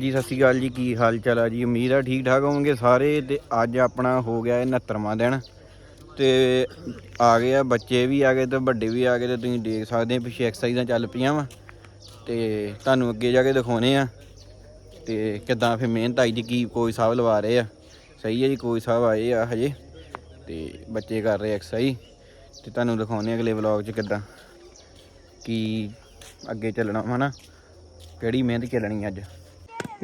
ਜੀ, ਸਤਿ ਸ਼੍ਰੀ ਅਕਾਲ ਜੀ, ਕੀ ਹਾਲ ਚਾਲ ਆ ਜੀ? ਉਮੀਦ ਆ ਠੀਕ ਠਾਕ ਹੋਵੋਗੇ ਸਾਰੇ ਤੇ ਅੱਜ ਆਪਣਾ ਹੋ ਗਿਆ ਇਹ 69ਵਾਂ ਦਿਨ ਤੇ ਆ ਗਏ ਆ, ਬੱਚੇ ਵੀ ਆ ਗਏ ਤੇ ਵੱਡੇ ਵੀ ਆ ਗਏ ਤੇ ਤੁਸੀਂ ਦੇਖ ਸਕਦੇ ਆ, ਪਿੱਛੇ ਐਕਸਰਸਾਈਜ਼ਾਂ ਚੱਲ ਪਈਆਂ ਵਾ ਤੇ ਤੁਹਾਨੂੰ ਅੱਗੇ ਜਾ ਕੇ ਦਿਖਾਉਣੇ ਆ ਤੇ ਕਿਦਾਂ ਫਿਰ ਮਿਹਨਤ ਆਈ ਜੀ, ਕੀ ਕੋਈ ਸਾਹਿਬ ਲਵਾ ਰਹੇ ਆ। ਸਹੀ ਹੈ ਜੀ, ਕੋਈ ਸਾਹਿਬ ਆਏ ਆ ਹਜੇ ਤੇ ਬੱਚੇ ਕਰ ਰਹੇ ਐਕਸਰਸਾਈਜ਼ ਤੇ ਤੁਹਾਨੂੰ ਦਿਖਾਉਣੇ ਅਗਲੇ ਵਲੌਗ 'ਚ ਕਿਦਾਂ, ਕੀ ਅੱਗੇ ਚੱਲਣਾ ਵਾ ਨਾ, ਕਿਹੜੀ ਮਿਹਨਤ ਚੱਲਣੀ ਅੱਜ।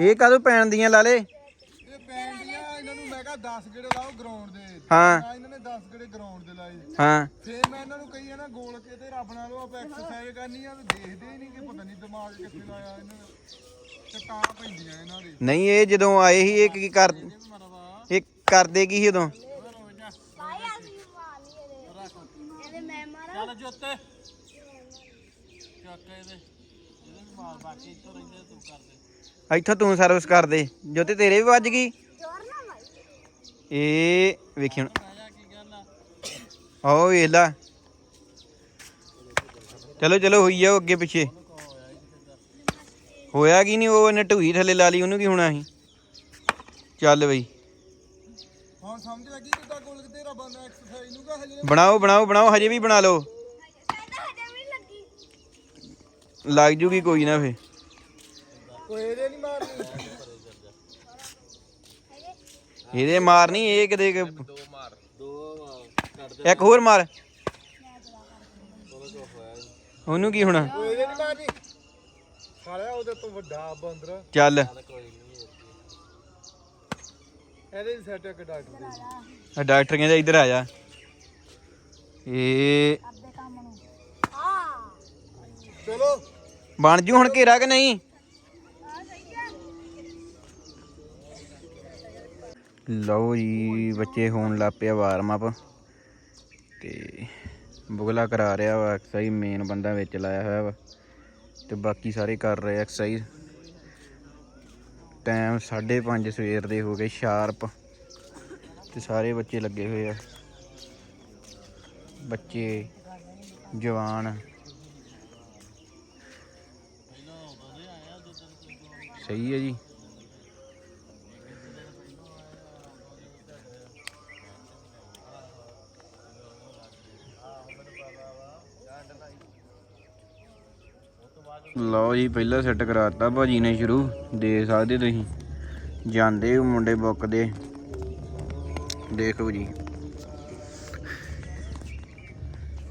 ਇਹ ਕਦੋਂ ਪੈਣ ਦੀਆਂ ਲਾਲੇ? ਇਹ ਪੈਂਦੀਆਂ ਇਹਨਾਂ ਨੂੰ ਮੈਂ ਕਿਹਾ 10 ਗੇੜੇ ਲਾਓ ਗਰਾਊਂਡ ਦੇ। ਹਾਂ। ਆ ਇਹਨਾਂ ਨੇ 10 ਗੇੜੇ ਗਰਾਊਂਡ ਦੇ ਲਾਏ। ਹਾਂ। ਫੇਰ ਮੈਂ ਇਹਨਾਂ ਨੂੰ ਕਹੀ ਆ ਨਾ ਗੋਲ ਕੇ ਤੇ ਰੱਬ ਨਾਲ ਉਹ ਆਪਾਂ ਐਕਸਰਸਾਈਜ਼ ਕਰਨੀ ਆ ਤੇ ਦੇਖਦੇ ਹੀ ਨਹੀਂ ਕਿ ਪਤਾ ਨਹੀਂ ਦਿਮਾਗ ਕਿੱਥੇ ਲਾਇਆ ਇਹਨਾਂ ਨੇ। ਚਟਾਂ ਪੈਂਦੀਆਂ ਇਹਨਾਂ ਦੇ। ਨਹੀਂ ਇਹ ਜਦੋਂ ਆਏ ਸੀ ਇਹ ਕੀ ਕਰ ਮਰਵਾ ਇਹ ਕਰਦੇ ਕੀ ਸੀ ਉਦੋਂ? ਇਹਦੇ ਮੈਂ ਮਾਰਾਂ ਚੱਲ ਜੋਤੇ। ਚੱਕ ਇਹਦੇ। ਇਹਦੇ ਮਾਰ ਬਾਕੀ ਇੱਥੋਂ ਰਹਿੰਦੇ ਤੂੰ ਕਰ ਦੇ। ਇੱਥੋਂ ਤੂੰ ਸਰਵਿਸ ਕਰਦੇ ਜੋ ਤੇ ਤੇਰੇ ਵੀ ਵੱਜ ਗਈ? ਇਹ ਵੇਖੀ ਹੁਣ। ਆਓ ਵੇਖ ਲਾ। ਚਲੋ ਚਲੋ ਹੋਈ ਜਾਓ ਅੱਗੇ ਪਿੱਛੇ। ਹੋਇਆ ਕੀ ਨਹੀਂ ਉਹ ਇਹਨੇ ਢੂਈ ਥੱਲੇ ਲਾ ਲਈ ਉਹਨੂੰ ਕੀ ਹੋਣਾ ਸੀ? ਚੱਲ ਬਈ। ਹੁਣ ਸਮਝ ਲੱਗੀ ਕਿੱਦਾਂ ਗੋਲ ਕੇ ਤੇਰਾ ਬੰਦਾ ਐਕਸਰਸਾਈਜ਼ ਨੂੰ ਕਾ ਹਜੇ ਬਣਾਓ ਬਣਾਓ ਬਣਾਓ ਹਜੇ ਵੀ ਬਣਾ ਲਓ। ਇਹਦਾ ਹਜੇ ਵੀ ਲੱਗੀ। ਲੱਗ ਜੂਗੀ ਕੋਈ ਨਾ ਫੇ ਕੋਈ ਇਹਦੇ ਨਹੀਂ ਮਾਰਨੀ। ਇਹਦੇ ਮਾਰ ਨਹੀਂ ਇਹ ਕਿਤੇ ਕਿ- ਦੋ ਮਾਰ ਦੋ ਕਰ ਇੱਕ ਹੋਰ ਮਾਰ। ਉਹਨੂੰ ਕੀ ਹੋਣਾ? ਕੋਈ ਇਹਦੇ ਨਹੀਂ ਮਾਰਨੀ। ਸਾਲਿਆ ਉਹਦੇ ਤੋਂ ਵੱਡਾ ਬੰਦਰ ਚੱਲ। ਕੋਈ ਨਹੀਂ ਇਹਦੇ ਹੀ ਸੈਟ ਇੱਕ ਡਾਕਟਰ ਦੇ ਆ ਡਾਕਟਰ ਕਹਿੰਦਾ ਇੱਧਰ ਆ ਜਾ। ਇਹ ਆਪਦੇ ਕੰਮ ਨੂੰ। ਆ ਚਲੋ। ਬਣ ਜੂ ਹੁਣ ਘੇਰਾ ਕਿ ਨਹੀਂ ਆ ਸਹੀ ਹੈ ਲਓ ਜੀ, ਬੱਚੇ ਹੋਣ ਲੱਗ ਪਿਆ ਵਾਰਮ ਅਪ ਤੇ ਬੁਗਲਾ ਕਰਾ ਰਿਹਾ ਵਾ ਐਕਸਰਸਾਈਜ਼ ਮੇਨ ਬੰਦਾ ਵਿੱਚ ਲਾਇਆ ਹੋਇਆ ਵਾ ਤੇ ਬਾਕੀ ਸਾਰੇ ਕਰ ਰਹੇ ਐਕਸਰਸਾਈਜ਼ ਟਾਈਮ 5:30 ਸਵੇਰ ਦੇ ਹੋ ਗਏ ਸ਼ਾਰਪ ਤੇ ਸਾਰੇ ਬੱਚੇ ਲੱਗੇ ਹੋਏ ਆ। ਬੱਚੇ, ਜਵਾਨ। ਸਹੀ ਹੈ ਜੀ। ਲਓ ਜੀ ਪਹਿਲਾ ਸੈੱਟ ਕਰਾਤਾ ਭਾਜੀ ਨੇ ਸ਼ੁਰੂ। ਦੇ ਸਕਦੇ ਤੁਸੀਂ। ਜਾਂਦੇ ਹੋ ਮੁੰਡੇ ਬੁੱਕ ਦੇ। ਦੇਖੋ ਜੀ।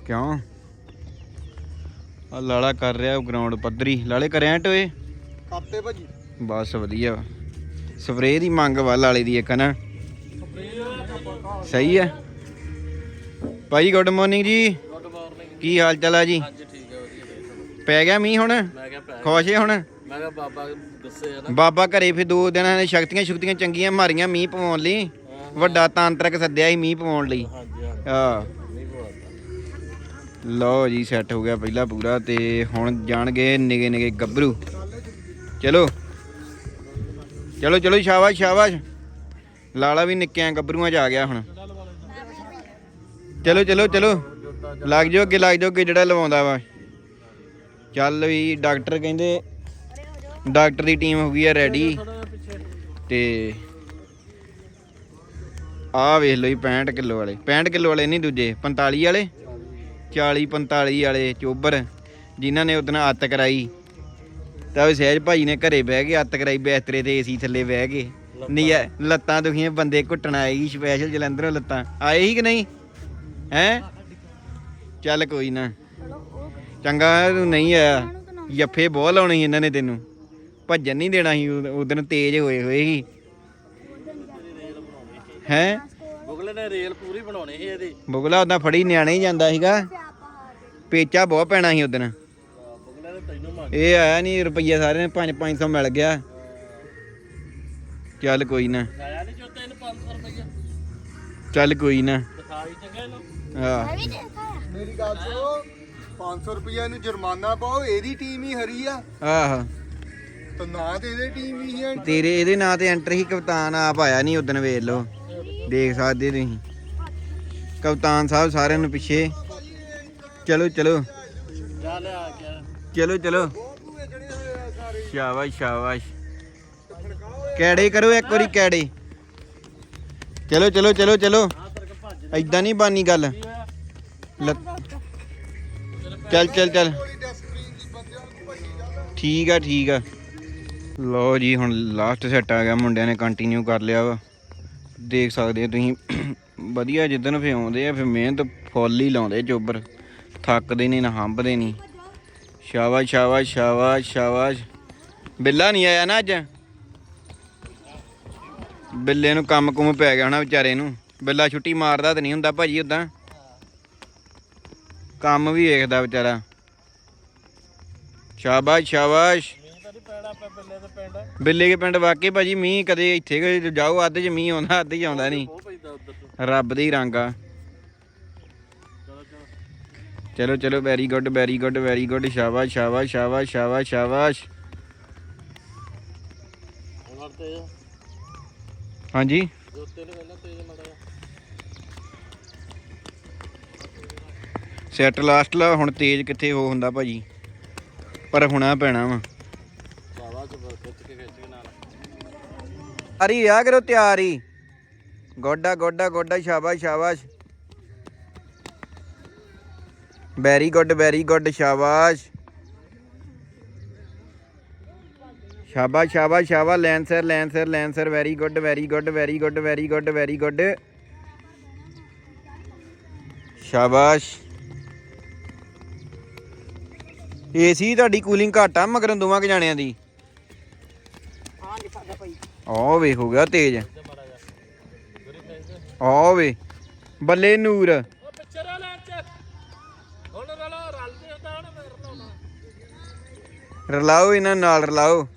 ਕਿਉਂ? ਆ ਲਾਲਾ ਕਰ ਰਿਹਾ ਗਰਾਊਂਡ ਪੱਧਰੀ। ਲਾਲੇ ਕਰਿਆ ਟੋਏ? ਹਫ਼ਤੇ ਭਾਜੀ। ਬਸ ਵਧੀਆ। ਸਪਰੇਅ ਦੀ ਮੰਗ ਵਾ ਲਾਲੇ ਦੀ ਇੱਕ ਨਾ। ਸਹੀ ਹੈ ਭਾਈ good morning ji. Good morning ਕੀ ਹਾਲ ਚਾਲ ਆ ਜੀ? ਪੈ ਗਿਆ ਮੀਂਹ ਹੁਣ? ਮੈਂ ਕਿਹਾ ਪੈ ਖੁਸ਼ ਹੈ ਹੁਣ? ਮੈਂ ਕਿਹਾ ਬਾਬਾ ਗੁੱਸੇ ਆ ਨਾ। ਬਾਬਾ ਘਰੇ ਫਿਰ ਦੋ ਦਿਨਾਂ ਨੇ ਸ਼ਕਤੀਆਂ ਸ਼ਕਤੀਆਂ ਚੰਗੀਆਂ ਮਾਰੀਆਂ ਮੀਂਹ ਪਵਾਉਣ ਲਈ। ਵੱਡਾ ਤਾਂਤਰਿਕ ਸੱਦਿਆ ਸੀ ਮੀਂਹ ਪਵਾਉਣ ਲਈ। ਹਾਂਜੀ ਹਾਂ। ਆ ਨਹੀਂ ਬੋਲਦਾ ਲਓ ਜੀ ਸੈੱਟ ਹੋ ਗਿਆ ਪਹਿਲਾ ਪੂਰਾ ਤੇ ਹੁਣ ਜਾਣਗੇ ਨਿਗੇ ਨਿਗੇ ਗੱਭਰੂ। ਚਲੋ। ਚਲੋ ਚਲੋ ਸ਼ਾਬਾਸ਼ ਸ਼ਾਬਾਸ਼। ਲਾਲਾ ਵੀ ਨਿੱਕਿਆਂ ਗੱਭਰੂਆਂ ਚ ਆ ਗਿਆ ਹੁਣ। ਚਲੋ ਚਲੋ ਚਲੋ। ਲੱਗ ਜਾਓ ਅੱਗੇ ਲੱਗ ਜਾਓ ਅੱਗੇ ਜਿਹੜਾ ਲਵਾਉਂਦਾ ਵਾ। ਚੱਲ ਵੀ ਡਾਕਟਰ ਕਹਿੰਦੇ ਡਾਕਟਰ ਦੀ ਟੀਮ ਹੋ ਗਈ ਆ ਰੈਡੀ ਤੇ ਆਹ ਵੇਖ ਲਓ ਜੀ 65 ਕਿਲੋ ਵਾਲੇ। 65 ਕਿਲੋ ਵਾਲੇ ਨਹੀਂ ਦੂਜੇ 45 ਵਾਲੇ? 40 45 ਵਾਲੇ ਚੋਬਰ ਜਿਨ੍ਹਾਂ ਨੇ ਉਦੋਂ ਅੱਤ ਕਰਾਈ। ਤਾਂ ਉਹ ਸਹਿਜ ਭਾਈ ਨੇ ਘਰੇ ਬਹਿ ਕੇ ਅੱਤ ਕਰਾਈ ਬਿਸਤਰੇ ਤੇ ਏਸੀ ਥੱਲੇ ਬਹਿ ਕੇ। ਨਹੀਂ ਐ ਲੱਤਾਂ ਦੁਖੀਆਂ ਬੰਦੇ ਘੁੱਟਣ ਆਏ ਸੀ ਸਪੈਸ਼ਲ ਜਲੰਧਰੋਂ ਲੱਤਾਂ। ਆਏ ਸੀ ਕਿ ਨਹੀਂ? ਹੈ? ਚੱਲ ਕੋਈ ਨਾ। ਚੰਗਾ ਤੂੰ ਨਹੀਂ ਆਇਆ। ਜੱਫੇ ਬਹੁਤ ਲਾਉਣੇ ਸੀ ਇਹਨਾਂ ਨੇ ਤੈਨੂੰ। ਭੱਜਣ ਨਹੀਂ ਦੇਣਾ ਸੀ ਉਦੋਂ ਤੇਜ਼ ਹੋਏ ਹੋਏ ਸੀ। ਹੈ? ਬੁਗਲੇ ਨੇ ਰੇਲ ਪੂਰੀ ਬਣਾਉਣੀ ਸੀ ਇਹਦੀ। ਬੁਗਲਾ ਉਦਾਂ ਫੜੀ ਨਿਆਣੇ ਹੀ ਜਾਂਦਾ ਸੀਗਾ। ਪੇਚਾ ਬਹੁਤ ਪੈਣਾ ਸੀ ਉਦੋਂ ਇਹ ਆਇਆ ਨਹੀਂ ਰੁਪਈਆ ਸਾਰੇ ਨੇ 5 500 ਮਿਲ ਗਿਆ। ਚੱਲ ਕੋਈ ਨਾ। ਆਇਆ ਨਹੀਂ ਚੋਤੇ ਇਹਨੂੰ 500 ਰੁਪਏ ਚੱਲ ਕੋਈ ਨਾ। ਦਿਖਾਈ ਚੰਗਾ ਇਹਨੂੰ। ਹਾਂ ਮੈਂ ਵੀ ਦੇਖਾਇਆ ਮੇਰੀ ਗੱਲ ਸੁਣੋ। 500 ਰੁਪਏ ਨੂੰ ਜੁਰਮਾਨਾ ਪਾਓ ਇਹਦੀ ਟੀਮ ਹੀ ਹਰੀ ਆ। ਆਹ। ਤਾਂ ਨਾ ਤੇ ਇਹਦੀ ਟੀਮ ਹੀ ਹੈ ਤੇਰੇ ਇਹਦੇ ਨਾਂ ਤੇ ਐਂਟਰ ਹੀ ਕਪਤਾਨ ਆਪ ਆਇਆ ਨਹੀਂ ਉਦੋਂ ਵੇਖ ਲਓ। ਦੇਖ ਸਕਦੇ ਤੁਸੀਂ। ਕਪਤਾਨ ਸਾਹਿਬ ਸਾਰਿਆਂ ਨੂੰ ਪਿੱਛੇ। ਚਲੋ ਚਲੋ। ਚੱਲ ਆ ਗਿਆ ਚਲੋ। ਚਲੋ ਸ਼ਾਬਾਸ਼ ਸ਼ਾਬਾਸ਼। ਕੈੜੇ ਕਰੋ ਇੱਕ ਵਾਰੀ ਕੈੜੇ। ਚਲੋ ਚਲੋ ਚਲੋ ਚਲੋ। ਐਦਾਂ ਨਹੀਂ ਬਾਨੀ ਗੱਲ। ਚੱਲ ਚੱਲ ਚੱਲ। ਠੀਕ ਆ ਠੀਕ ਆ। ਲਓ ਜੀ, ਹੁਣ ਲਾਸਟ ਸੈੱਟ ਆ ਗਿਆ। ਮੁੰਡਿਆਂ ਨੇ ਕੰਟੀਨਿਊ ਕਰ ਲਿਆ ਵਾ। ਦੇਖ ਸਕਦੇ ਹੋ ਤੁਸੀਂ। ਵਧੀਆ ਜਿੱਦਣ ਫੇ ਆਉਂਦੇ ਆ ਫੇ ਮਿਹਨਤ ਫੁੱਲ ਹੀ ਲਾਉਂਦੇ ਚੋਬਰ। ਥੱਕਦੇ ਨਹੀਂ, ਨਾ ਹੰਬਦੇ ਨਹੀਂ। ਸ਼ਾਬਾਸ਼ ਸ਼ਾਬਾਸ਼ ਸ਼ਾਬਾਸ਼ ਸ਼ਾਬਾਸ਼। ਬਿੱਲਾ ਨਹੀਂ ਆਇਆ ਨਾ ਅੱਜ? ਬਿੱਲੇ ਨੂੰ ਕੰਮ ਕੁਮ ਪੈ ਗਿਆ ਹੋਣਾ ਵਿਚਾਰੇ ਨੂੰ। ਬਿੱਲਾ ਛੁੱਟੀ ਮਾਰਦਾ ਤੇ ਨਹੀਂ ਹੁੰਦਾ ਭਾਜੀ ਉਦਾਂ ਕੰਮ ਵੀ ਵੇਖਦਾ ਵਿਚਾਰਾ। ਸ਼ਾਬਾਸ਼ ਸ਼ਾਬਾਸ਼। ਬਿੱਲੇ ਕੇ ਪਿੰਡ ਵਾਕਈ ਭਾਜੀ ਮੀਂਹ ਕਦੇ ਇੱਥੇ ਜਾਓ ਅੱਧ ਚ ਮੀਂਹ ਆਉਂਦਾ ਅੱਧ ਚ ਆਉਂਦਾ ਨਹੀਂ। ਰੱਬ ਦੇ ਹੀ ਰੰਗ ਆ। ਚਲੋ ਚਲੋ very good very good very good ਸ਼ਾਬਾਸ਼ ਸ਼ਾਬਾਸ਼ ਸ਼ਾਬਾਸ਼ ਸ਼ਾਬਾਸ਼ ਸ਼ਾਬਾਸ਼। ਹਾਂਜੀ। ਸੈਟ ਲਾਸਟ ਲਾ, ਹੁਣ ਤੇਜ਼ ਕਿੱਥੇ ਹੋ ਹੁੰਦਾ ਭਾਜੀ? ਪਰ ਹੁਣਾ ਪੈਣਾ ਵਾ। ਅਰੀ ਆ ਕਰੋ ਤਿਆਰੀ। ਗੋਡਾ ਗੋਡਾ ਗੋਡਾ, ਸ਼ਾਬਾਸ਼ ਸ਼ਾਬਾਸ਼। ਵੈਰੀ ਗੁੱਡ ਵੈਰੀ ਗੁੱਡ ਸ਼ਾਬਾਸ਼। ਸ਼ਾਬਾਸ਼ ਸ਼ਾਬਾਸ਼ ਸ਼ਾਬਾਸ਼ ਲੈਨ ਸਰ ਲੈਨ ਸਰ ਲੈਨ sir very good very good very good very good very good ਸ਼ਾਬਾਸ਼। ਏਸੀ ਤੁਹਾਡੀ ਕੂਲਿੰਗ ਘੱਟ ਆ, ਮਗਰ ਦੋਵਾਂ ਕੁ ਜਾਣਿਆਂ ਦੀ। ਆ ਵੇ ਹੋ ਗਿਆ ਤੇਜ਼। ਆ ਵੇ, ਬੱਲੇ ਨੂਰ। ਰਲਾਓ ਇਹਨਾਂ ਨਾਲ, ਰਲਾਓ।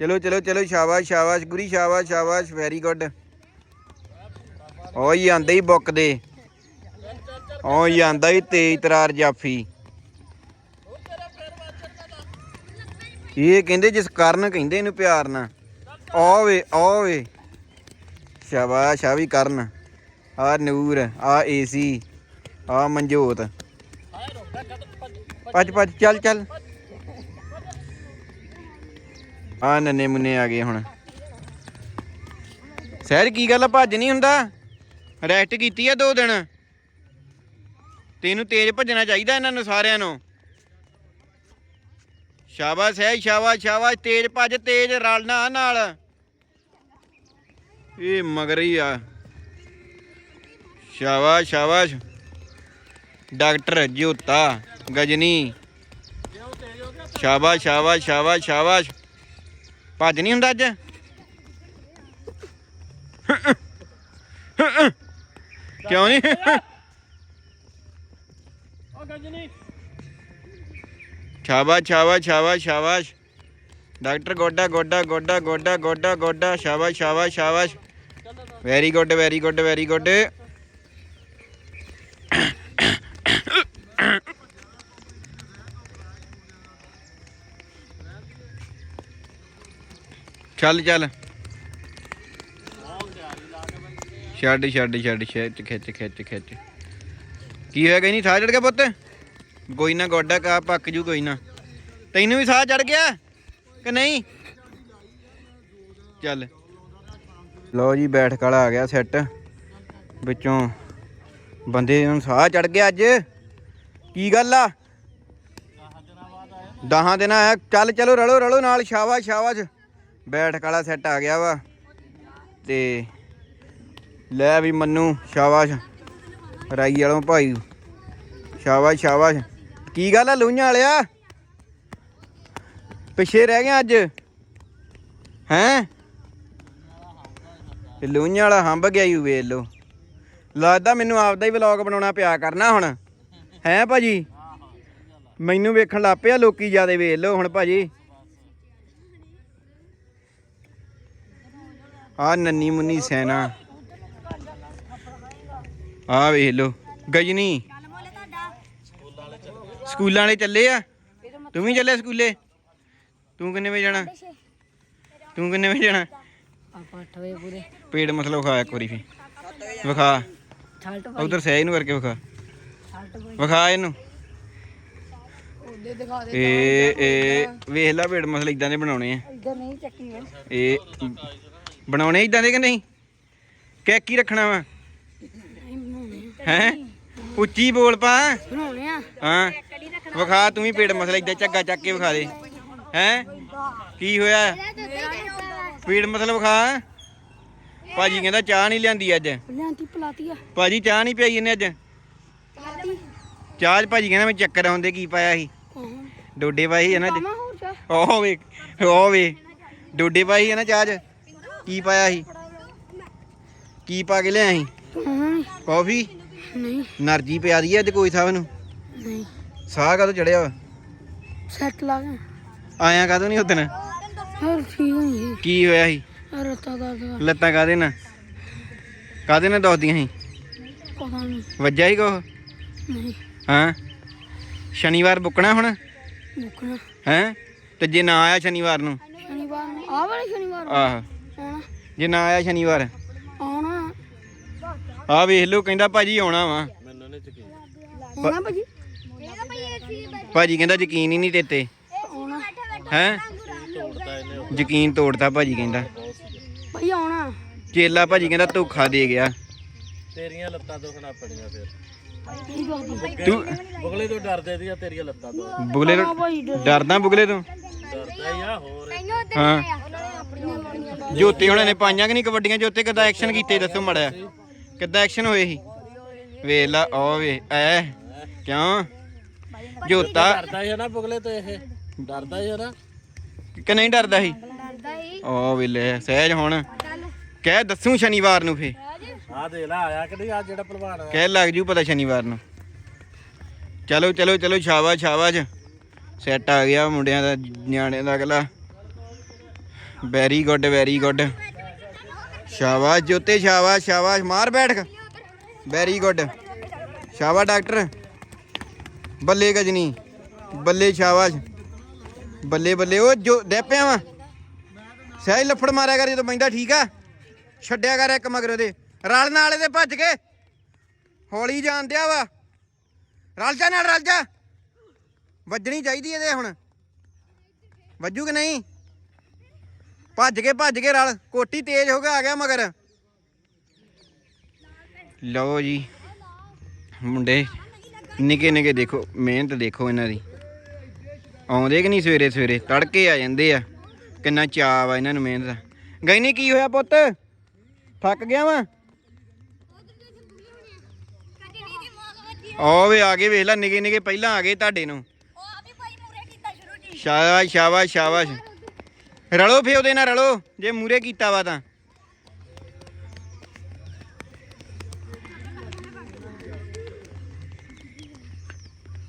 ਚਲੋ ਚਲੋ ਚਲੋ, ਸ਼ਾਬਾਸ਼ ਸ਼ਾਬਾਸ਼, ਗੁਰੀ, ਸ਼ਾਬਾਸ਼ ਸ਼ਾਬਾਸ਼ ਵੈਰੀ ਗੁੱਡ ਓ ਹੀ ਆਂਦੇ ਹੀ ਬੁੱਕ ਦੇ। ਓ ਹੀ ਆਂਦਾ ਹੀ ਤੇਜ਼ ਤਰਾਰ ਜਾਫੀ। ਇਹ ਕਹਿੰਦੇ ਜਿਸ ਕਰਨ ਕਹਿੰਦੇ ਇਹਨੂੰ ਪਿਆਰ ਨਾਲ। ਆਵੇ ਆਵੇ ਸ਼ਾਬਾਸ਼, ਆ ਵੀ ਕਰਨ। ਆ ਨੂਰ, ਆ ਏਸੀ ਆ ਮਨਜੋਤ। ਭੱਜ ਭੱਜ, ਚੱਲ ਚੱਲ। ਆ ਨੰਨੇ ਮੁੰਨੇ ਆ ਗਏ ਹੁਣ। ਸਹਿਰ ਕੀ ਗੱਲ ਆ? ਭੱਜ ਨਹੀਂ ਹੁੰਦਾ। ਰੈਸਟ ਕੀਤੀ ਆ ਦੋ ਦਿਨ। ਤੈਨੂੰ ਤੇਜ਼ ਭੱਜਣਾ ਚਾਹੀਦਾ ਇਹਨਾਂ ਨੂੰ ਸਾਰਿਆਂ ਨੂੰ। ਸ਼ਾਬਾਸ਼ ਹੈ ਸ਼ਾਬਾਸ਼ ਸ਼ਾਬਾਸ਼। ਤੇਜ਼ ਭੱਜ ਤੇਜ਼ ਰਲਣਾ ਨਾਲ। ਇਹ ਮਗਰ ਆ। ਸ਼ਾਬਾਸ਼ ਸ਼ਾਬਾਸ਼। ਡਾਕਟਰ ਜੋਤਾ ਗਜਨੀ। ਸ਼ਾਬਾਸ਼ ਸ਼ਾਬਾਸ਼ ਸ਼ਾਬਾਸ਼ ਸ਼ਾਬਾਸ਼। ਭੱਜ ਨਹੀਂ ਹੁੰਦਾ ਅੱਜ? ਕਿਉਂ ਨਹੀਂ? ਸ਼ਾਬਾਸ਼ ਸ਼ਾਬਾਸ਼ ਸ਼ਾਬਾਸ਼ ਸ਼ਾਬਾਸ਼। ਡਾਕਟਰ ਗੋਡਾ ਗੋਡਾ ਗੋਡਾ ਗੋਡਾ ਗੋਡਾ ਗੋਡਾ। ਸ਼ਾਬਾਸ਼ ਸ਼ਾਬਾਸ਼ ਸ਼ਾਬਾਸ਼। Very good very good very good ਚੱਲ ਚੱਲ। ਛੱਡ ਛੱਡ ਛੱਡ। ਖਿੱਚ ਖਿੱਚ ਖਿੱਚ ਖਿੱਚ। ਕੀ ਹੋਇਆ, ਗਈ ਨਹੀਂ ਸਾਹ ਚੜ ਗਿਆ ਪੁੱਤ? ਕੋਈ ਨਾ ਗੋਡਾ ਕਾ ਪੱਕ ਜੂ ਕੋਈ ਨਾ। ਤੈਨੂੰ ਵੀ ਸਾਹ ਚੜ ਗਿਆ ਕਿ ਨਹੀਂ? ਚੱਲ। ਲਓ ਜੀ ਬੈਠਕ ਵਾਲਾ ਆ ਗਿਆ ਸੈੱਟ। ਵਿੱਚੋਂ ਬੰਦੇ ਨੂੰ ਸਾਹ ਚੜ ਗਿਆ ਅੱਜ। ਕੀ ਗੱਲ ਆ? ਦਹਾਂ ਦਿਨ ਆਇਆ। ਚੱਲ, ਚਲੋ, ਰਲੋ ਰਲੋ ਨਾਲ, ਸ਼ਾਬਾਸ਼ ਸ਼ਾਬਾਸ਼। ਬੈਠਕ ਵਾਲਾ ਸੈੱਟ ਆ ਗਿਆ ਵਾ। ਤੇ ਲੈ ਵੀ ਮੰਨੂ, ਸ਼ਾਬਾਸ਼। ਰਾਈ ਵਾਲੋਂ ਭਾਈ। ਸ਼ਾਬਾਸ਼ ਸ਼ਾਬਾਸ਼। ਕੀ ਗੱਲ ਆ ਲੂਈਆਂ ਵਾਲਿਆ? ਪਿੱਛੇ ਰਹਿ ਗਿਆ ਅੱਜ। ਹੈਂ? ਇਹ ਲੂਈਆਂ ਵਾਲਾ ਹੰਬ ਗਿਆ ਯੂ ਵੇਖ ਲੋ ਲੱਗਦਾ ਮੈਨੂੰ ਆਪਦਾ ਹੀ ਵਲੌਗ ਬਣਾਉਣਾ ਪਿਆ ਕਰਨਾ ਹੁਣ। ਹੈ ਭਾਜੀ? ਮੈਨੂੰ ਵੇਖਣ ਲੱਗ ਪਿਆ ਲੋਕੀ ਜਿਆਦੇ ਵੇਖ ਲੋ ਹੁਣ ਭਾਜੀ। ਆ ਨੰਨੀ ਮੁੰਨੀ ਸੈਨਾ। ਆ ਵੇਖ ਲੋ ਗਜਨੀ। ਸਕੂਲਾਂ ਵਾਲੇ ਚੱਲੇ ਆ? ਤੂੰ ਵੀ ਚੱਲਿਆ ਸਕੂਲੇ? ਤੂੰ ਕਿੰਨੇ ਵਜੇ ਜਾਣਾ? ਤੂੰ ਕਿੰਨੇ ਵਜੇ ਜਾਣਾ? ਆਪਾਂ 8 ਵਜੇ ਪੂਰੇ। ਪੇੜ ਮਸਲਾ ਵਿਖਾ ਇੱਕ ਵਾਰੀ ਫੀ ਵਿਖਾ। ਉਧਰ ਸਹਿ ਨੂੰ ਕਰਕੇ ਵਿਖਾ। ਵਿਖਾ ਇਹਨੂੰ। ਦੇ ਦਿਖਾ ਦੇ ਇਹ ਇਹ ਵੇਖ ਲੈ ਵੇੜ ਮਸਲੇ ਇਦਾਂ ਦੇ ਬਣਾਉਣੇ ਆ। ਇੱਧਰ ਨਹੀਂ ਚੱਕੀ ਇਹ ਬਣਾਉਣੇ ਇਦਾਂ ਦੇ ਕਿ ਨਹੀਂ? ਕਿ ਕੀ ਰੱਖਣਾ ਵਾ। ਹੈ? ਉੱਚੀ ਬੋਲ ਪਾ। ਬਣਾਉਣੇ ਆ। ਹਾਂ। ਵਿਖਾ ਤੂੰ ਵੀ ਪੇੜ ਮਸਲਾ ਇਦਾਂ ਝੱਗਾ ਚੱਕ ਕੇ ਵਿਖਾ ਦੇ। ਹੈ? ਕੀ ਹੋਇਆ? ਪੇੜ ਮਸਲਾ ਵਿਖਾ। ਭਾਜੀ ਕਹਿੰਦਾ ਚਾਹ ਨਹੀਂ ਲਿਆਂਦੀ ਅੱਜ। ਲਿਆਂਤੀ ਪਲਾਤੀ ਆ। ਭਾਜੀ ਚਾਹ ਨਹੀਂ ਪਿਆਈ ਇਹਨੇ ਅੱਜ? ਚਾਹ ਭਾਜੀ ਕਹਿੰਦਾ ਮੈਂ ਚੱਕਰ ਆਉਂਦੇ ਕੀ ਪਾਇਆ ਸੀ? ਡੋਡੇ ਪਾਈ ਹੋਰ ਚਾ ਉਹ ਵੇ ਉਹ ਵੇ ਡੋਡੇ ਪਾਈ ਇਹਨਾਂ ਚਾਹ 'ਚ? ਕੀ ਪਾਇਆ ਸੀ? ਕੀ ਪਾ ਕੇ ਲਿਆਇਆ ਸੀ? ਕਾਫੀ? ਨਹੀਂ। ਨਰਜੀ ਪਿਆ ਦੀ ਅੱਜ ਕੋਈ ਸਾਹਿਬ ਨੂੰ ਨਹੀਂ। ਸਾਹ ਕਦੋਂ ਚੜਿਆ ਵਾ? ਸੈੱਟ ਲਾ ਕੇ। ਆਇਆ ਕਦੋਂ ਨਹੀਂ ਉਦਣ? ਹੋਰ ਠੀਕ ਹੋਈ ਕੀ ਹੋਇਆ ਸੀ? ਰਤਾ ਦਾ ਦਾ ਲੱਤਾਂ ਕਾਦੇ ਨਾਲ? ਕਾਦੇ ਨਾਲ ਦੁਖਦੀਆਂ ਸੀ? ਪਤਾ ਨਹੀਂ। ਵੱਜਾ ਹੀ ਕੁਛ? ਨਹੀਂ। ਹਾਂ? ਸ਼ਨੀਵਾਰ ਬੁੱਕਣਾ ਹੁਣ? ਮੁੱਕਣਾ ਹੈ? ਤੇ ਜੇ ਨਾ ਆਇਆ ਸ਼ਨੀਵਾਰ ਨੂੰ? ਸ਼ਨੀਵਾਰ ਨੂੰ। ਆ ਵਾਲੇ ਸ਼ਨੀਵਾਰ ਆਹ। ਆਉਣਾ ਜੇ ਨਾ ਆਇਆ ਸ਼ਨੀਵਾਰ? ਆ ਵੇਖ ਲਓ ਕਹਿੰਦਾ ਭਾਜੀ ਆਉਣਾ ਵਾ। ਆਉਣਾ ਭਾਜੀ? ਭਾਜੀ ਕਹਿੰਦਾ ਯਕੀਨ ਹੀ ਨਹੀਂ ਤੇਤੇ ਹੈ? ਯਕੀਨ ਤੋੜਤਾ ਭਾਜੀ ਕਹਿੰਦਾ। ਭਾਈ ਆਉਣਾ। ਚੇਲਾ ਭਾਜੀ ਕਹਿੰਦਾ ਧੋਖਾ ਦੇ ਗਿਆ। ਤੇਰੀਆਂ ਲੱਤਾਂ ਦੁਖਣਾ ਪੜੀਆਂ ਫਿਰ। ਤੂੰ ਬੁਗਲੇ ਤੋਂ ਡਰਦੇ ਦੀਆਂ ਤੇਰੀਆਂ ਲੱਤਾਂ ਤੋਂ? ਬੁਗਲੇ ਤੋਂ ਡਰਦਾ। ਬੁਗਲੇ ਤੋਂ? ਡਰਦਾ ਹੀ ਆ ਹੋਰ। ਹਾਂ। ਜੋਤੇ ਹੁਣਾਂ ਨੇ ਪਾਈਆਂ ਕਿ ਨਹੀਂ? ਕਬੱਡੀਆਂ ਜੋਤੇ ਕਿੱਦਾਂ ਐਕਸ਼ਨ ਕੀਤੇ ਦੱਸੋ ਮੜਿਆ ਕਿੱਦਾਂ ਐਕਸ਼ਨ ਹੋਏ ਸੀ? ਵੇਖ ਲਾ ਉਹ ਵੇ ਐ ਕਿਉਂ? ਜੋਤਾ। ਡਰਦਾ ਹੀ ਆ ਨਾ ਬੁਗਲੇ ਤੋਂ ਇਹ। ਡਰਦਾ ਹੀ ਆ ਨਾ ਕਿ ਨਹੀਂ ਡਰਦਾ ਸੀ? ਉਹ ਵੇਲੇ ਸਹਿਜ ਹੁਣ। ਕਹਿ ਦੱਸੂ ਸ਼ਨੀਵਾਰ ਨੂੰ ਫੇ ਆ ਦੇ ਲੈ ਆਇਆ ਕਿ ਨਹੀਂ? ਆ ਜਿਹੜਾ ਪਹਿਲਵਾਨ ਆ ਕਹਿ ਲੱਗ ਜੂ ਪਤਾ ਸ਼ਨੀਵਾਰ ਨੂੰ। ਚਲੋ ਚਲੋ ਚਲੋ ਸ਼ਾਬਾਸ਼ ਸ਼ਾਬਾਸ਼। ਸੈੱਟ ਆ ਗਿਆ ਮੁੰਡਿਆਂ ਦਾ ਨਿਆਣਿਆਂ ਦਾ ਅਗਲਾ। ਵੈਰੀ ਗੁੱਡ ਵੈਰੀ ਗੁੱਡ ਸ਼ਾਬਾਸ਼ ਜੋਤੇ, ਸ਼ਾਬਾਸ਼ ਸ਼ਾਬਾਸ਼, ਮਾਰ ਬੈਠ ਵੈਰੀ ਗੁੱਡ ਸ਼ਾਬਾਸ਼, ਡਾਕਟਰ। ਬੱਲੇ ਗਜਨੀ। ਬੱਲੇ ਸ਼ਾਬਾਸ਼। ਬੱਲੇ ਬੱਲੇ। ਉਹ ਜੋ ਦੇ ਪਿਆ ਵਾ। ਸਹਿਜ ਲੱਫੜ ਮਾਰਿਆ ਕਰ ਜਦੋਂ ਬੈਂਦਾ ਠੀਕ ਆ। ਛੱਡਿਆ ਕਰ ਇੱਕ ਮਗਰ ਉਹਦੇ ਰਲ ਨਾਲ ਇਹਦੇ ਭੱਜ ਕੇ। ਹੌਲੀ ਜਾਣ ਦਿਆ ਵਾ। ਰਲ ਜਾ ਨਾਲ, ਰਲ ਜਾ। ਵੱਜਣੀ ਚਾਹੀਦੀ ਇਹਦੇ ਹੁਣ। ਵੱਜੂ ਕਿ ਨਹੀਂ? ਭੱਜ ਕੇ ਭੱਜ ਕੇ ਰਲ। ਕੋਟੀ ਤੇਜ਼ ਹੋ ਕੇ ਆ ਗਿਆ ਮਗਰ। ਲਓ ਜੀ। ਮੁੰਡੇ ਨਿੱਕੇ ਨਿੱਕੇ ਦੇਖੋ ਮਿਹਨਤ ਦੇਖੋ ਇਹਨਾਂ ਦੀ। ਆਉਂਦੇ ਕਿ ਨਹੀਂ ਸਵੇਰੇ ਸਵੇਰੇ? ਤੜਕੇ ਆ ਜਾਂਦੇ ਆ। ਕਿੰਨਾ ਚਾਅ ਵਾ ਇਹਨਾਂ ਨੂੰ ਮਿਹਨਤ ਦਾ। ਗਈ ਨਹੀਂ ਕੀ ਹੋਇਆ ਪੁੱਤ? ਥੱਕ ਗਿਆ ਵਾ? ਆ ਵੇ ਆ ਗਏ ਵੇਖ ਲੈ ਨਿੱਕੇ ਨਿੱਕੇ ਪਹਿਲਾਂ ਆ ਗਏ ਤੁਹਾਡੇ ਨੂੰ। ਸ਼ਾਬਾਸ਼ ਸ਼ਾਬਾਸ਼ ਸ਼ਾਬਾਸ਼। ਰਲੋ ਫੇ ਉਹਦੇ ਨਾਲ ਰਲੋ, ਜੇ ਮੂਰੇ ਕੀਤਾ ਵਾ ਤਾਂ।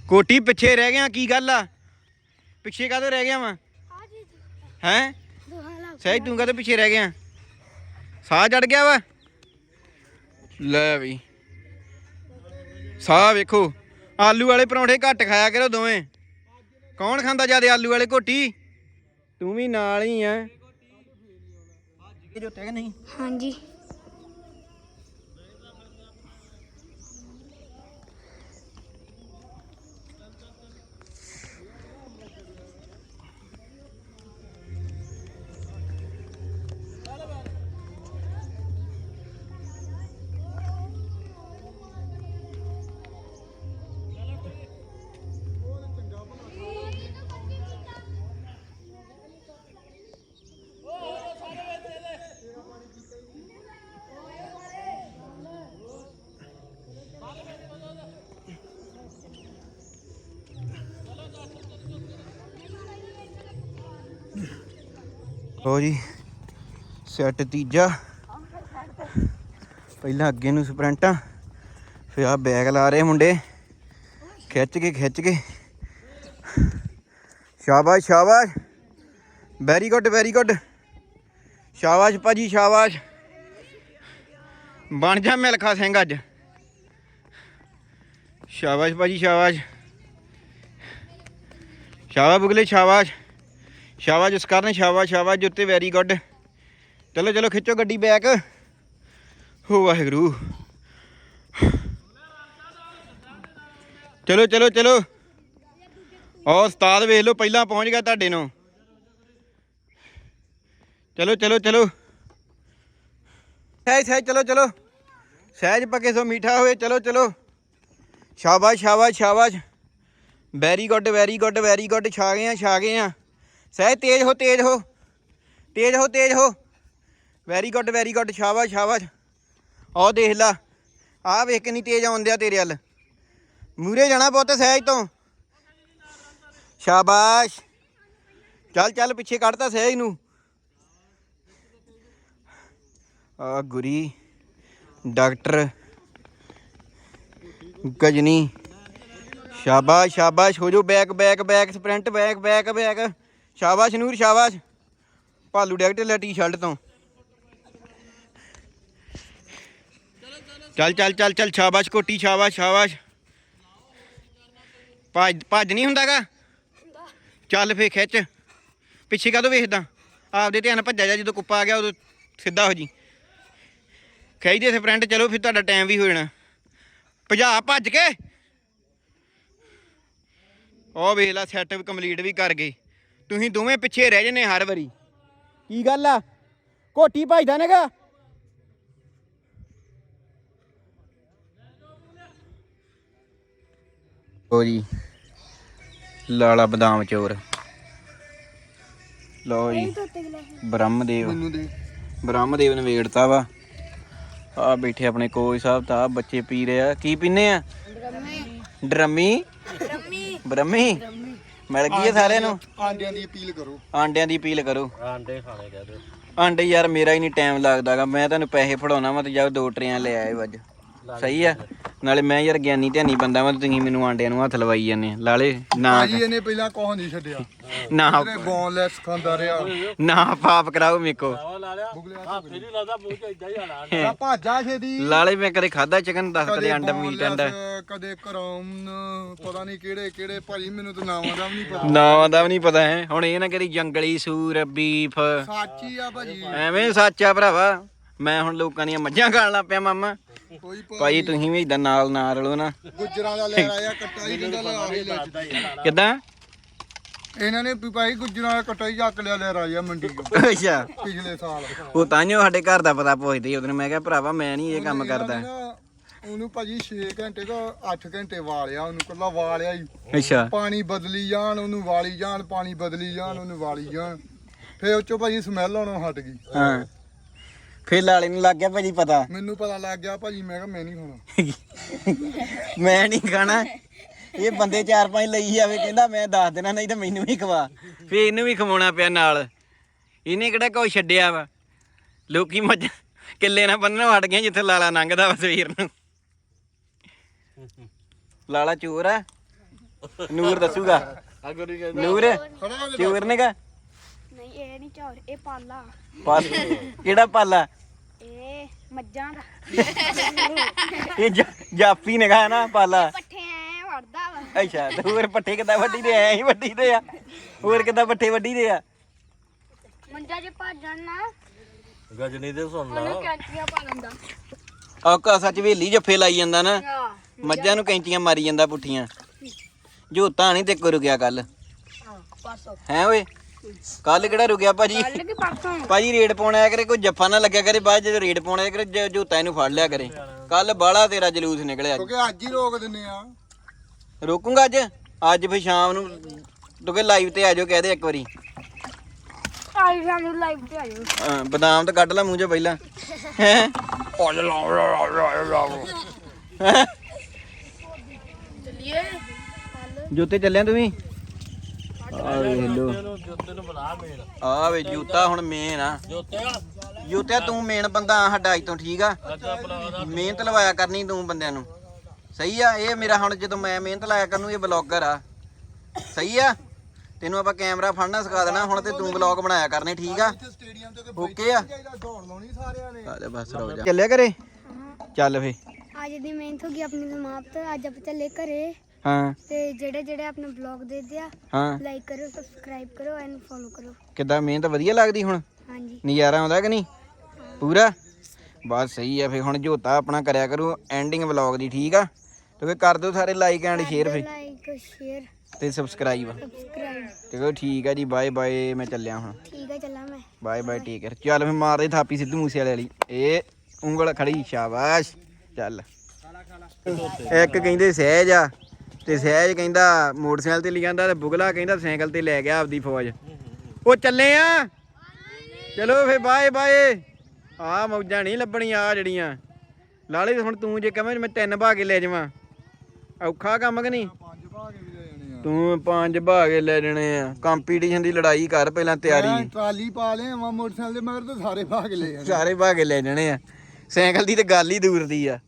ਕੋਟੀ ਪਿੱਛੇ ਰਹਿ ਗਿਆ, ਕੀ ਗੱਲ ਆ? ਪਿੱਛੇ ਕਾਹਦੇ ਰਹਿ ਗਿਆ ਵਾ? ਹੈ? ਸਹਿਜ ਤੂੰ ਕਾਹਤੋਂ ਪਿੱਛੇ ਰਹਿ ਗਿਆ? ਸਾਹ ਚੜ ਗਿਆ ਵਾ? ਲੈ ਵੀ। ਸਾਹ ਵੇਖੋ, ਆਲੂ ਵਾਲੇ ਪਰੌਂਠੇ ਘੱਟ ਖਾਇਆ ਕਰੋ ਦੋਵੇਂ। ਕੌਣ ਖਾਂਦਾ ਜ਼ਿਆਦਾ ਆਲੂ ਵਾਲੇ ਕੋਟੀ ਤੂੰ ਵੀ ਨਾਲ ਹੀ ਆ। ਜੋਤੇ ਕਿ ਨਹੀਂ ਹਾਂਜੀ। ਲੋ ਜੀ ਸੈੱਟ ਤੀਜਾ। ਪਹਿਲਾਂ ਅੱਗੇ ਨੂੰ ਸਪ੍ਰਿੰਟਾਂ ਫਿਰ ਆ ਬੈਗ ਲਾ ਰਹੇ ਮੁੰਡੇ। ਖਿੱਚ ਕੇ ਖਿੱਚ ਕੇ। ਸ਼ਾਬਾਸ਼ ਸ਼ਾਬਾਸ਼। ਵੈਰੀ ਗੁੱਡ ਵੈਰੀ ਗੁੱਡ ਸ਼ਾਬਾਸ਼ ਭਾਜੀ, ਸ਼ਾਬਾਸ਼। ਬਣ ਜਾ ਮਿਲਖਾ ਸਿੰਘ ਅੱਜ। ਸ਼ਾਬਾਸ਼ ਭਾਜੀ, ਸ਼ਾਬਾਸ਼। ਸ਼ਾਬਾਸ਼ ਬੁਗਲੇ, ਸ਼ਾਬਾਸ਼। ਸ਼ਾਬਾਸ਼ ਉਸ ਕਰਨ ਸ਼ਾਬਾਸ਼ ਸ਼ਾਬਾਸ਼, ਜੁੱਤੇ ਵੈਰੀ ਗੁੱਡ ਚਲੋ ਚਲੋ, ਖਿੱਚੋ ਗੱਡੀ ਬੈਕ ਹੋ ਵਾਹਿਗੁਰੂ। ਚਲੋ ਚਲੋ ਚਲੋ। ਉਹ ਉਸਤਾਦ ਵੇਖ ਲਓ, ਪਹਿਲਾਂ ਪਹੁੰਚ ਗਿਆ ਤੁਹਾਡੇ ਨੂੰ। ਚਲੋ ਚਲੋ ਚਲੋ। ਸਹਿਜ ਸਹਿਜ, ਚਲੋ ਚਲੋ। ਸਹਿਜ ਪੱਕੇ ਸੋ ਮੀਠਾ ਹੋਵੇ ਚਲੋ ਚਲੋ। ਸ਼ਾਬਾਸ਼ ਸ਼ਾਬਾਸ਼ ਸ਼ਾਬਾਸ਼। Very good very good very good ਛਾ ਗਏ ਆ, ਛਾ ਗਏ ਆ। ਸਹਿਜ, ਤੇਜ਼ ਹੋ ਤੇਜ਼ ਹੋ। ਤੇਜ਼ ਹੋ ਤੇਜ਼ ਹੋ। ਵੈਰੀ ਗੁੱਡ ਵੈਰੀ ਗੁੱਡ ਸ਼ਾਬਾਸ਼ ਸ਼ਾਬਾਸ਼। ਆਹ ਦੇਖ ਲਾ। ਆਹ ਵੇਖ ਕਿੰਨੀ ਤੇਜ਼ ਆਉਂਦਿਆ ਤੇਰੇ ਵੱਲ। ਮੂਰੇ ਜਾਣਾ ਪੁੱਤ ਸਹਿਜ ਤੋਂ। ਸ਼ਾਬਾਸ਼। ਚੱਲ ਚੱਲ, ਪਿੱਛੇ ਕੱਢਤਾ ਸਹਿਜ ਨੂੰ। ਆ ਗੁਰੀ, ਡਾਕਟਰ ਗਜਨੀ। ਸ਼ਾਬਾਸ਼ ਸ਼ਾਬਾਸ਼। ਹੋ ਜੋ back back back sprint back back back ਸ਼ਾਬਾਸ਼ ਨੂਰ, ਸ਼ਾਬਾਸ਼। ਭਾਲੂ ਡਾਕਟਰ ਲੈ ਟੀ-ਸ਼ਰਟ ਤੋਂ। ਚੱਲ ਚੱਲ ਚੱਲ ਚੱਲ, ਸ਼ਾਬਾਸ਼ ਕੋਟੀ, ਸ਼ਾਬਾਸ਼ ਸ਼ਾਬਾਸ਼। ਭੱਜ ਭੱਜ ਨਹੀਂ ਹੁੰਦਾਗਾ? ਚੱਲ ਫੇ ਖਿੱਚ। ਪਿੱਛੇ ਕਾਹਤੋਂ ਵੇਖਦਾ? ਆਪਦੇ ਧਿਆਨ ਭੱਜਿਆ ਜਾ, ਜਦੋਂ ਕੁੱਪਾ ਆ ਗਿਆ, ਉਦੋਂ ਸਿੱਧਾ ਹੋ ਜੀ। ਖਿੱਚਦੇ ਸਪ੍ਰਿੰਟ ਚਲੋ ਫਿਰ ਤੁਹਾਡਾ ਟਾਈਮ ਵੀ ਹੋ ਜਾਣਾ। ਭਜਾ, ਭੱਜ ਕੇ। ਉਹ ਵੇਖ ਲੈ ਸੈਟਅਪ ਕੰਪਲੀਟ ਵੀ ਕਰ ਗਏ। ਤੁਸੀਂ ਦੋਵੇਂ ਪਿੱਛੇ ਰਹਿ ਜਨੇ ਹਰ ਵਾਰੀ। ਕੀ ਗੱਲ ਆ? ਕੋਟੀ ਭਜਦਾ ਨੇਗਾ? ਓ ਜੀ ਲਾਲਾ ਬਦਾਮ ਚੋਰ। ਲਓ ਜੀ ਬ੍ਰਹਮਦੇਵ। ਮੈਨੂੰ ਦੇ। ਬ੍ਰਹਮਦੇਵ ਨੇ ਵੇੜਤਾ ਵਾ। ਆ ਬੈਠੇ ਆਪਣੇ ਕੋਚ ਸਾਹਿਬ ਤਾਂ ਆਹ ਬੱਚੇ ਪੀ ਰਹੇ ਆ। ਕੀ ਪੀਨੇ ਆ? ਡਰਮੀ। ਬ੍ਰਹਮੀ ਮਿਲ ਗਈ ਸਾਰਿਆਂ ਨੂੰ? ਆਂਡਿਆਂ ਦੀ ਅਪੀਲ ਕਰੋ। ਆਂਡਿਆਂ ਦੀ ਅਪੀਲ ਕਰੋ। ਆਂਡੇ ਖਾਣੇ ਕਹਦੇ ਆਂਡੇ ਯਾਰ ਮੇਰਾ ਹੀ ਨਹੀਂ ਟਾਈਮ ਲੱਗਦਾਗਾ। ਮੈਂ ਤੁਹਾਨੂੰ ਪੈਸੇ ਫੜਾਉਣਾ ਵਾ ਤੇ ਜਾ ਦੋ ਟਰੇਆਂ ਲੈ ਆਏ ਅੱਜ। ਸਹੀ ਆ। ਨਾਲੇ ਮੈਂ ਯਾਰ ਗਿਆਨੀ ਧਿਆਨੀ ਬੰਦਾ ਵਾ ਤੁਸੀਂ ਮੈਨੂੰ ਆਂਡਿਆਂ ਨੂੰ ਹੱਥ ਲਵਾਈ ਜਾਂਦੇ ਲਾਲੇ ਨਾ ਭਾਜੀ ਇਹਨੇ ਪਹਿਲਾਂ ਕੋਹ ਨਹੀਂ ਛੱਡਿਆ। ਨਾ ਇਹਨੇ ਬੋਨਲੈਸ ਖਾਂਦਾ ਰਿਹਾ। ਨਾ ਪਾਪ ਕਰਾਓ ਮੇਕੋ ਆ ਭਾਜਾ ਛੇਦੀ ਲਾਲੇ ਮੈਂ ਕਦੇ ਖਾਦਾ ਚਿਕਨ ਦੱਸ ਕਦੇ ਅੰਡਾ ਮੀਟ ਅੰਡਾ? boneless, ਕਦੇ ਕਰਾਉਨ ਪਤਾ ਨਹੀਂ ਕਿਹੜੇ ਕਿਹੜੇ। ਭਾਜੀ ਮੈਨੂੰ ਤਾਂ ਨਾਮਾਂ ਦਾ ਵੀ ਨਹੀਂ ਪਤਾ। ਨਾਵਾਂ ਦਾ ਵੀ ਨਹੀਂ ਪਤਾ ਹੈ। ਹੁਣ ਇਹ ਨਾ ਕਰੀ ਜੰਗਲੀ ਸੂਰ ਬੀਫ। ਸਾਚੀ ਆ ਭਾਜੀ। ਐਵੇਂ ਸੱਚ ਆ ਭਰਾਵਾ। ਮੈਂ ਹੁਣ ਲੋਕਾਂ ਦੀਆਂ ਮੱਝਾਂ ਖਾਣ ਲੱਗ ਪਿਆ ਮਾਮਾ। ਕੋਈ ਭਾਈ ਤੁਸੀਂ ਵੀ ਇਦਾਂ ਨਾਲ ਨਾ ਰਲੋ ਨਾ। ਗੁੱਜਰਾਂ ਦਾ ਲੈ ਆਇਆ ਕੱਟਾ ਹੀ ਕਹਿੰਦਾ ਲੈ ਆਹੀ ਲੈ। ਕਿਦਾਂ? ਇਹਨਾਂ ਨੇ ਵੀ ਭਾਈ ਗੁੱਜਰਾਂ ਦਾ ਕੱਟਾ ਹੀ ਚੱਕ ਲਿਆ ਲੈ ਰਾਜਾ ਮੰਡੀ ਤੋਂ ਅੱਛਾ। ਪਿਛਲੇ ਸਾਲ। ਉਹ ਤਾਂਿਓ ਸਾਡੇ ਘਰ ਦਾ ਪਤਾ ਪੁੱਛਦੇ ਉਹਦੋਂ ਮੈਂ ਕਿਹਾ ਭਰਾਵਾ ਮੈਂ ਨਹੀਂ ਇਹ ਕੰਮ ਕਰਦਾ। ਉਹਨੂੰ ਭਾਜੀ 6 ਘੰਟੇ ਤੋਂ 8 ਘੰਟੇ ਵਾਲਿਆ ਉਹਨੂੰ ਕੱਲਾ ਵਾਲਿਆ ਹੀ। ਅੱਛਾ। ਪਾਣੀ ਬਦਲੀ ਜਾਣ ਉਹਨੂੰ ਵਾਲੀ ਜਾਣ ਪਾਣੀ ਬਦਲੀ ਜਾਣ ਉਹਨੂੰ ਵਾਲੀ ਜਾਣ। ਫੇਰ ਉਹ ਚੋਂ ਭਾਜੀ ਸਮੈਲ ਆਉਣੋਂ ਹਟ ਗਈ। ਹਾਂ। ਫੇਰ ਲਾਲੇ ਨੂੰ ਲੱਗ ਗਿਆ ਭਾਜੀ ਪਤਾ? ਮੈਨੂੰ ਪਤਾ ਲੱਗ ਗਿਆ ਭਾਜੀ ਮੈਂ ਕਿਹਾ ਮੈਂ ਨਹੀਂ ਖਾਣਾ। ਮੈਂ ਨਹੀਂ ਖਾਣਾ। ਇਹ ਬੰਦੇ ਚਾਰ ਪੰਜ ਲਈ ਜਾਵੇ ਕਹਿੰਦਾ ਮੈਂ ਦੱਸ ਦੇਣਾ ਨਹੀਂ ਤਾਂ ਮੈਨੂੰ ਵੀ ਖਵਾ। ਫੇਰ ਇਹਨੂੰ ਵੀ ਖਵਾਉਣਾ ਪਿਆ ਨਾਲ। ਇਹਨੇ ਕਿਹੜਾ ਕੋਈ ਛੱਡਿਆ ਵਾ? ਲੋਕੀ ਮੱਝ ਕਿੱਲੇ ਨਾਲ ਬੰਨਣੋਂ ਹਟ ਗਏ ਜਿੱਥੇ ਲਾਲਾ ਲੰਘਦਾ ਵਾ ਸਵੇਰ ਨੂੰ। ਲਾਲਾ ਚੋਰ ਆ। ਨੂਰ ਦੱਸੂਗਾ। ਨੂਰ ਚੋਰ ਨੇਗਾ? ਨਹੀਂ ਇਹ ਨਹੀਂ ਚੌਰ ਇਹ ਪਾਲਾ। ਪਾਲ। ਕਿਹੜਾ ਪਾਲਾ? ਮੱਝਾਂ ਦਾ। ਇਹ ਜਾ- ਜਾਫੀ ਨੇਗਾ ਨਾ ਪਾਲਾ ਪੱਠੇ ਐ ਵੜਦਾ ਵਾ। ਅੱਛਾ ਤੇ ਹੋਰ ਪੱਠੇ ਕਿੱਦਾਂ ਵੱਢੀ ਦੇ ਐ ਹੀ ਵੱਢੀ ਦੇ ਆ? ਹੋਰ ਕਿੱਦਾਂ ਪੱਠੇ ਵੱਢੀ ਦੇ ਆ? ਮੰਜਾ ਜੇ ਭੱਜਣ ਨਾ। ਗਜਨੀ ਦੇ ਸੁਣ ਲਾ। ਉਹਨੂੰ ਕੈਂਚੀਆਂ ਪਾ ਲੈਂਦਾ। ਸੱਚ ਵੇਲੀ ਜੱਫੇ ਲਾਈ ਜਾਂਦਾ ਨਾ। ਆ ਮੱਝਾਂ ਨੂੰ ਕੈਂਚੀਆਂ ਮਾਰੀ ਜਾਂਦਾ ਪੁੱਠੀਆਂ। ਜੋਤਾ ਨਹੀਂ ਤੇ ਕੋ ਰੁਕਿਆ ਕੱਲ ਪਾਸੋ। ਹੈ ਓਏ? ਕੱਲ ਕਿਹੜਾ ਰੁਕਿਆ ਭਾਜੀ? ਕੱਲ ਕੀ ਪਰਸੋਂ? ਭਾਜੀ ਰੇਡ ਪਾਉਣ ਆਇਆ ਕਰੇ ਕੋਈ ਜੱਫਾ ਨਾ ਲੱਗਿਆ ਕਰੇ ਬਾਅਦ ਜਦੋਂ ਰੇਡ ਪਾਉਣ ਆਇਆ ਕਰੇ ਜ- ਜੋਤਾ ਇਹਨੂੰ ਫੜ ਲਿਆ ਕਰੇ। ਕੱਲ ਬਾਲਾ ਤੇਰਾ ਜਲੂਸ ਨਿਕਲਿਆ ਅੱਜ। ਕਿਉਂਕਿ ਅੱਜ ਹੀ ਰੋਕ ਦਿੰਨੇ ਆ। ਰੋਕੂੰਗਾ ਅੱਜ? ਅੱਜ ਫੇ ਸ਼ਾਮ ਨੂੰ ਤੂੰ ਕਿ ਲਾਈਵ ਤੇ ਆ ਜਾਓ ਕਹਦੇ ਇੱਕ ਵਾਰੀ। ਆਈ ਸਾਨੂੰ ਲਾਈਵ ਤੇ ਆਇਓ ਹਾਂ, ਬਦਾਮ ਤਾਂ ਕੱਢ ਲੈ ਮੂੰਹ ਚੋਂ ਪਹਿਲਾਂ। ਹੈ? ਚੱਲੀਏ ਜੋਤੇ ਚੱਲਿਆ ਤੂੰ ਵੀ? ਆ ਵੇਖ ਲੋ ਤੈਨੂੰ ਜੋਤੇ ਨੂੰ ਬੁਲਾ ਮੇਲ। ਆ ਵੇ ਜੂਤਾ ਹੁਣ ਮੇਨ ਆ। ਜੋਤੇ ਤੂੰ ਮੇਨ ਬੰਦਾ ਆ ਸਾਡਾ ਅੱਜ ਤੋਂ ਠੀਕ ਆ। ਅੱਛਾ ਬੁਲਾ ਦਾ ਮਿਹਨਤ ਲਵਾਇਆ ਕਰਨੀ ਤੂੰ ਬੰਦਿਆਂ ਨੂੰ। ਸਹੀ ਆ ਇਹ ਮੇਰਾ ਹੁਣ ਜਦੋਂ ਮੈਂ ਮਿਹਨਤ ਲਾਇਆ ਕਰਨੂ ਇਹ ਬਲੌਗਰ ਆ। ਸਹੀ ਆ? ਤੈਨੂੰ ਆਪਾਂ ਕੈਮਰਾ ਫੜਨਾ ਸਿਖਾ ਦੇਣਾ ਹੁਣ ਤੇ ਤੂੰ ਬਲੌਗ ਬਣਾਇਆ ਕਰਨੇ ਠੀਕ ਆ? ਇੱਥੇ ਸਟੇਡੀਅਮ ਤੇ ਕੋਈ ਓਕੇ ਆ? ਦੌੜ ਲਾਉਣੀ ਸਾਰਿਆਂ ਨੇ ਆ ਜਾ ਬਸ ਰੋ ਜਾ। ਚੱਲਿਆ ਕਰੇ ਚੱਲ ਫੇ। ਅੱਜ ਦੀ ਮਿਹਨਤ ਹੋ ਗਈ ਆਪਣੀ ਸਮਾਪਤ ਅੱਜ ਆਪਾਂ ਚੱਲੇ ਘਰੇ। ਹਾਂ। ਤੇ ਜਿਹੜੇ ਜਿਹੜੇ ਆਪਣੇ ਬਲੌਗ ਦੇਖਦੇ ਆ ਹਾਂ। ਲਾਈਕ ਕਰੋ ਸਬਸਕ੍ਰਾਈਬ ਕਰੋ ਐਂਡ ਫੋਲੋ ਕਰੋ। ਕਿੱਦਾਂ ਮਿਹਨਤ ਵਧੀਆ ਲੱਗਦੀ ਹੁਣ? ਹਾਂਜੀ। ਨਜ਼ਾਰਾ ਆਉਂਦਾ ਕਿ ਨਹੀਂ? ਪੂਰਾ? ਬਸ ਸਹੀ ਆ ਫੇ ਹੁਣ ਝੋਤਾ ਆਪਣਾ ਕਰਿਆ ਕਰੂ ਐਂਡਿੰਗ ਵਲੌਗ ਦੀ ਠੀਕ ਆ? ਤੇ ਫੇ ਕਰ ਦਿਓ ਸਾਰੇ ਲਾਈਕ ਐਂਡ ਸ਼ੇਅਰ ਫੇ ਲਾਈਕ ਸ਼ੇਅਰ ਤੇ ਸਬਸਕ੍ਰਾਈਬ ਸਬਸਕ੍ਰਾਈਬ ਤੇ ਕਹੋ ਠੀਕ ਆ ਜੀ ਬਾਏ ਬਾਏ ਮੈਂ ਚੱਲਿਆ ਹੁਣ। ਠੀਕ ਹੈ ਚੱਲਾਂ ਮੈਂ। ਬਾਏ ਬਾਏ ਟੇਕ ਕੇਅਰ ਚੱਲ ਫੇ ਮਾਰ ਦੇ ਥਾਪੀ ਸਿੱਧੂ ਮੂਸੇ ਵਾਲੀ। ਇਹ ਉਂਗਲ ਖੜੀ ਸ਼ਾਬਾਸ਼। ਚੱਲ। ਇੱਕ ਕਹਿੰਦੇ ਸਹਿਜ ਆ। ਤੇ ਸਹਿਜ ਕਹਿੰਦਾ ਮੋਟਰਸਾਈਕਲ ਤੇ ਲੈ ਜਾਂਦਾ ਤੇ ਬੁਗਲਾ ਕਹਿੰਦਾ ਸਾਈਕਲ ਤੇ ਲੈ ਗਿਆ ਆਪਦੀ ਫੌਜ। ਉਹ ਚੱਲੇ ਆ? ਚਲੋ ਫੇ ਬਾਏ ਬਾਏ। ਆ ਮੌਜਾਂ ਨਹੀਂ ਲੱਭਣੀਆਂ ਆ ਜਿਹੜੀਆਂ। ਲਾਲੇ ਹੁਣ ਤੂੰ ਜੇ ਕਵੇਂ ਮੈਂ ਤਿੰਨ ਭਾਗੇ ਲੈ ਜਾਵਾਂ। ਔਖਾ ਕੰਮ ਕਿ ਨਹੀਂ? ਪੰਜ ਭਾਗ ਵੀ ਲੈ ਜਾਣੇ ਆ ਤੂੰ ਪੰਜ ਭਾਗੇ ਲੈ ਜਾਣੇ ਆ। ਕੰਪੀਟੀਸ਼ਨ ਦੀ ਲੜਾਈ ਕਰ ਪਹਿਲਾਂ ਤਿਆਰੀ। ਟਰਾਲੀ ਪਾ ਲਿਆ ਵਾ ਮੋਟਰਸਾਈਕਲ ਦੇ ਮਗਰ ਤਾਂ ਸਾਰੇ ਭਾਗ ਲੈ ਜਾਣੇ ਸਾਰੇ ਭਾਗੇ ਲੈ ਜਾਣੇ ਆ। ਸਾਈਕਲ ਦੀ ਤੇ ਗੱਲ ਹੀ ਦੂਰ ਦੀ ਆ।